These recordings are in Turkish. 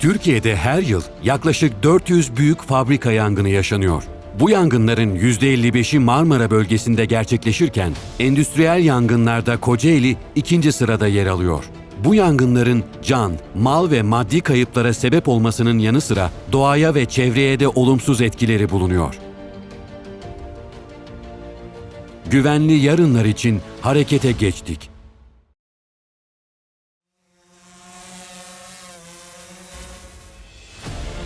Türkiye'de her yıl yaklaşık 400 büyük fabrika yangını yaşanıyor. Bu yangınların %55'i Marmara bölgesinde gerçekleşirken endüstriyel yangınlarda Kocaeli ikinci sırada yer alıyor. Bu yangınların can, mal ve maddi kayıplara sebep olmasının yanı sıra doğaya ve çevreye de olumsuz etkileri bulunuyor. Güvenli yarınlar için harekete geçtik.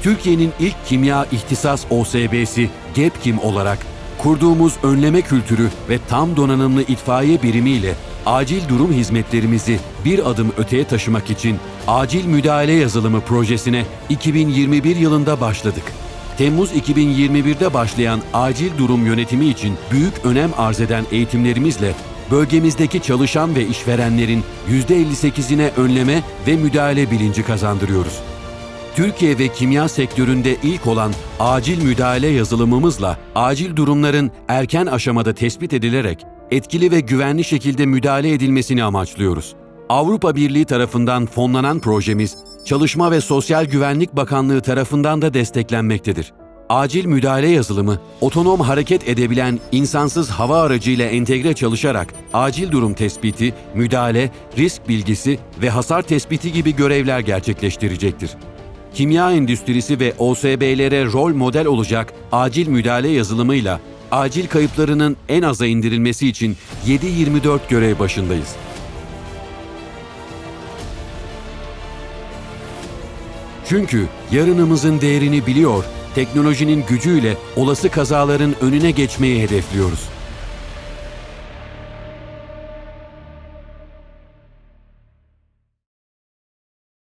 Türkiye'nin ilk kimya ihtisas OSB'si GEPKİM olarak kurduğumuz önleme kültürü ve tam donanımlı itfaiye birimiyle acil durum hizmetlerimizi bir adım öteye taşımak için acil müdahale yazılımı projesine 2021 yılında başladık. Temmuz 2021'de başlayan acil durum yönetimi için büyük önem arz eden eğitimlerimizle bölgemizdeki çalışan ve işverenlerin %58'ine önleme ve müdahale bilinci kazandırıyoruz. Türkiye ve kimya sektöründe ilk olan acil müdahale yazılımımızla acil durumların erken aşamada tespit edilerek etkili ve güvenli şekilde müdahale edilmesini amaçlıyoruz. Avrupa Birliği tarafından fonlanan projemiz, Çalışma ve Sosyal Güvenlik Bakanlığı tarafından da desteklenmektedir. Acil müdahale yazılımı, otonom hareket edebilen insansız hava aracıyla entegre çalışarak acil durum tespiti, müdahale, risk bilgisi ve hasar tespiti gibi görevler gerçekleştirecektir kimya endüstrisi ve OSB'lere rol model olacak acil müdahale yazılımıyla acil kayıplarının en aza indirilmesi için 7-24 görev başındayız. Çünkü yarınımızın değerini biliyor, teknolojinin gücüyle olası kazaların önüne geçmeyi hedefliyoruz.